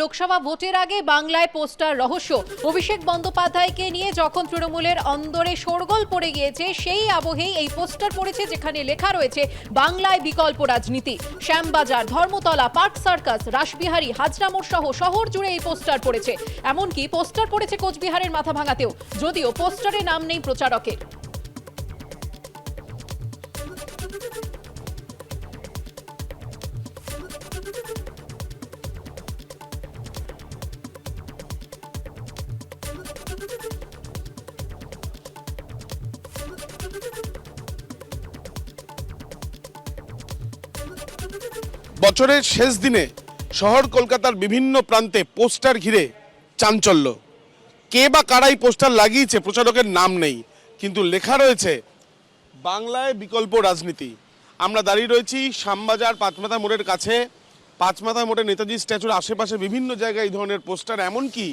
লোকসভা ভোটের আগে বাংলায় পোস্টার রহস্য। অভিষেক বন্দ্যোপাধ্যায়কে নিয়ে যখন তৃণমূলের অন্দরে শোরগোল পড়ে গিয়েছে, সেই আবহেই এই পোস্টার পড়েছে যেখানে লেখা রয়েছে, বাংলায় বিকল্প রাজনীতি। শ্যামবাজার, ধর্মতলা, পার্ক সার্কাস, রাসবিহারী হাজরামোড় সহ শহর জুড়ে এই পোস্টার পড়েছে। এমনকি পোস্টার পড়েছে কোচবিহারের মাথা ভাঙাতেও যদিও পোস্টারে নাম নেই প্রচারকের। বছরের শেষ দিনে শহর কলকাতার বিভিন্ন প্রান্তে পোস্টার ঘিরে চাঞ্চল্য। কে বা কারাই পোস্টার লাগিয়েছে প্রচারকের নাম নেই, কিন্তু লেখা রয়েছে, বাংলায় বিকল্প রাজনীতি। আমরা দাঁড়িয়ে রয়েছি শ্যামবাজার পাঁচমাথা মোড়ের কাছে। পাঁচমাথা মোড়ে নেতাজি স্ট্যাচুর আশেপাশে বিভিন্ন জায়গায় এই ধরনের পোস্টার, এমনকি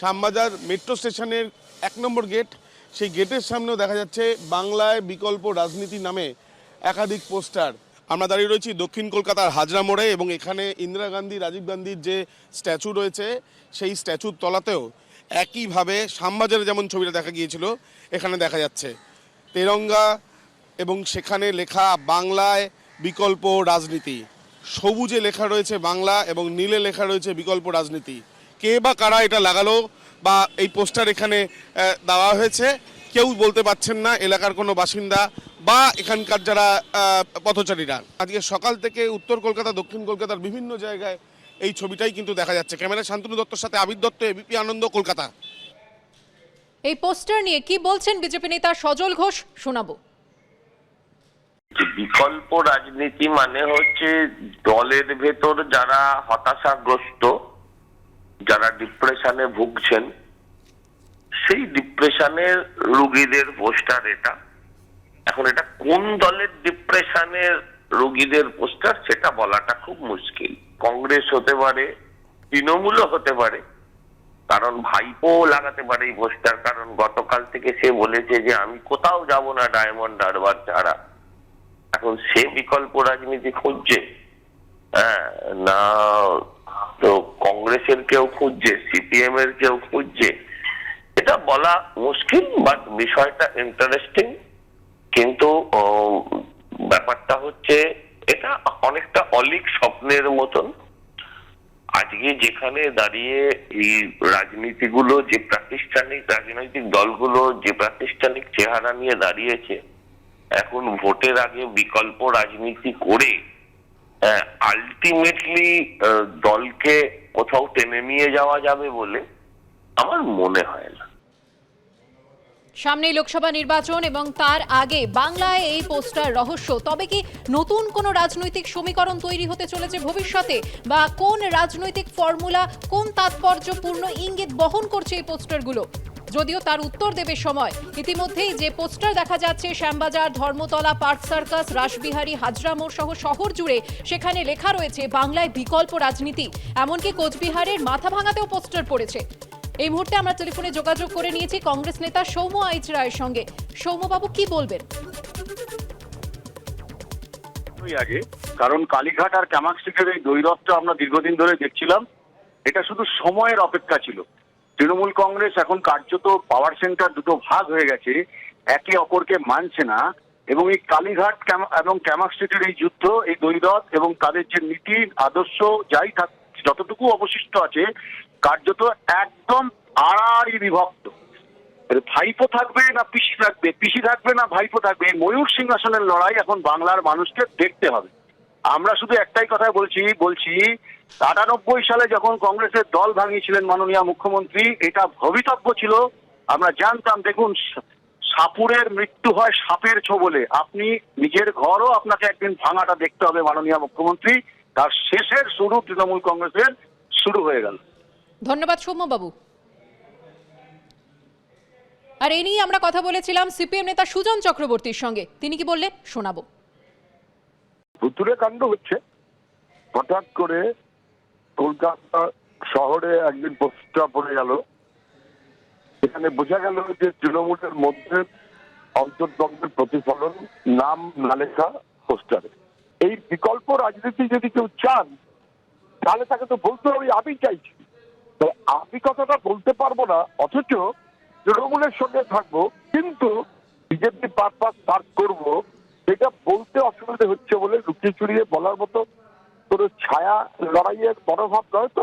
শ্যামবাজার মেট্রো স্টেশনের এক নম্বর গেট, সেই গেটের সামনেও দেখা যাচ্ছে বাংলায় বিকল্প রাজনীতি নামে একাধিক পোস্টার। আমরা দাঁড়িয়ে রয়েছি দক্ষিণ কলকাতার হাজরা মোড়ে এবং এখানে ইন্দিরা গান্ধী, রাজীব গান্ধীর যে স্ট্যাচু রয়েছে, সেই স্ট্যাচুর তলাতেও একইভাবে শ্যামবাজারে যেমন ছবিটা দেখা গিয়েছিল, এখানে দেখা যাচ্ছে। তেরঙ্গা এবং সেখানে লেখা বাংলায় বিকল্প রাজনীতি। সবুজে লেখা রয়েছে বাংলা এবং নীলে লেখা রয়েছে বিকল্প রাজনীতি। কে বা কারা এটা লাগালো বা এই পোস্টার এখানে দেওয়া হয়েছে, কেউ বলতে পারছেন না, এলাকার কোনো বাসিন্দা বা এখানকার যারা পথচারীরা। আজকে সকাল থেকে উত্তর কলকাতা দক্ষিণ কলকাতার বিভিন্ন জায়গায় এই ছবিটাই কিন্তু দেখা যাচ্ছে। ক্যামেরা শান্তনু দত্তর সাথে আবির দত্ত এবিপি আনন্দ কলকাতা। এই পোস্টার নিয়ে কি বলছেন বিজেপি নেতা সজল ঘোষ? শোনাবো। যে বিকল্প রাজনীতি মানে হচ্ছে দলের ভেতর যারা হতাশাগ্রস্ত যারা ডিপ্রেশনে ভুগছেন সেই ডিপ্রেশনের রুগীদের পোস্টার এটা। এখন এটা কোন দলের ডিপ্রেশনের রুগীদের পোস্টার সেটা বলাটা খুব মুশকিল। কংগ্রেস হতে পারে, তৃণমূলও হতে পারে। কারণ ভাইপো লাগাতে পারে এই পোস্টার, কারণ গতকাল থেকে সে বলেছে যে আমি কোথাও যাব না ডায়মন্ড হারবার ছাড়া। এখন সে বিকল্প রাজনীতি খুঁজছে। হ্যাঁ না, তো কংগ্রেসের কেউ খুঁজছে সিপিএম এর কেউ খুঁজছে। এটা বলা মুশকিল বাট বিষয়টা ইন্টারেস্টিং কিন্তু উম, হচ্ছে এটা অনেকটা অলিক স্বপ্নের মতন। আজকে যেখানে দাঁড়িয়ে এই রাজনীতিগুলো, যে প্রাতিষ্ঠানিক রাজনৈতিক দলগুলো, যে প্রাতিষ্ঠানিক চেহারা নিয়ে দাঁড়িয়েছে, এখন ভোটের আগে বিকল্প রাজনীতি করে আলটিমেটলি দলকে কোথাও টেনে নিয়ে যাওয়া যাবে বলে আমার মনে হয় না। সামনেই লোকসভা নির্বাচন এবং তার আগে বাংলায় এই পোস্টার রহস্য। তবে কি নতুন কোনো রাজনৈতিক সমীকরণ তৈরি হতে চলেছে ভবিষ্যতে? বা কোন রাজনৈতিক ফর্মুলা কোন তাৎপর্যপূর্ণ ইঙ্গিত বহন করছে এই পোস্টারগুলো? যদিও তার উত্তর দেবে সময়। ইতিমধ্যেই যে পোস্টার দেখা যাচ্ছে, শ্যামবাজার, ধর্মতলা, পার্ক সার্কাস, রাসবিহারী, হাজরা মোড় সহ শহর জুড়ে সেখানে লেখা রয়েছে, বাংলায় বিকল্প রাজনীতি। এমনকি কোচবিহারের মাথা ভাঙাতেও পোস্টার পড়েছে। এই মুহূর্তে আমরা টেলিফোনে যোগাযোগ করে নিয়েছি কংগ্রেস নেতা সৌম্য আইচ রায়ের সঙ্গে। সৌম্যবাবু, কি বলবেন? আগে, কারণ কালীঘাট আর ক্যামাক এই দৈরথটা আমরা দীর্ঘদিন ধরে দেখছিলাম। এটা শুধু সময়ের অপেক্ষা ছিল। তৃণমূল কংগ্রেস এখন কার্যত পাওয়ার সেন্টার দুটো ভাগ হয়ে গেছে, একে অপরকে মানছে না। এবং এই কালীঘাট এবং ক্যামাক স্ট্রিটের এই যুদ্ধ, এই দৈরথ এবং তাদের যে নীতি, আদর্শ, যাই থাক যতটুকু অবশিষ্ট আছে কার্যত একদম আড়াআড়ি বিভক্ত। ভাইপো থাকবে না পিসি থাকবে? পিসি থাকবে না ভাইপো থাকবে? এই ময়ূর সিংহাসনের লড়াই এখন বাংলার মানুষকে দেখতে হবে। আমরা শুধু একটাই কথা বলছি বলছি, আটানব্বই সালে যখন কংগ্রেসের দল ভাঙিয়েছিলেন মাননীয় মুখ্যমন্ত্রী, এটা ভবিতব্য ছিল। আমরা জানতাম, দেখুন, সাপুরের মৃত্যু হয় সাপের ছোবলে। আপনি নিজের ঘরও আপনাকে একদিন ভাঙাটা দেখতে হবে মাননীয় মুখ্যমন্ত্রী। তার শেষের শুরু তৃণমূল কংগ্রেসের শুরু হয়ে গেল। ধন্যবাদ সৌম্যবাবু। আর এই নিয়ে আমরা কথা বলেছিলাম সিপিএম নেতা সুজন চক্রবর্তীর সঙ্গে। তিনি কি বললেন? শোনাবো। ভুতুরে কাণ্ড হচ্ছে। হঠাৎ করে কলকাতা শহরে একদিন পোস্টার পড়ে গেল। এখানে বোঝা গেল যে তৃণমূলের মধ্যে অন্তর্দ্বন্দ্বের প্রতিফলন, নাম না লেখা পোস্টারে। এই বিকল্প রাজনীতি যদি কেউ চান, তাহলে তাকে তো বলতে হবে, আমি চাইছি। তো আমি কথাটা বলতে পারব না, অথচ তৃণমূলের সঙ্গে থাকব, কিন্তু বিজেপি পারপাস পার্ক করব, সেটা বলতে অসুবিধা হচ্ছে বলে লুকিয়ে চুরিয়ে বলার মতো কোনো ছায়া লড়াইয়ের মনোভাব নয় তো?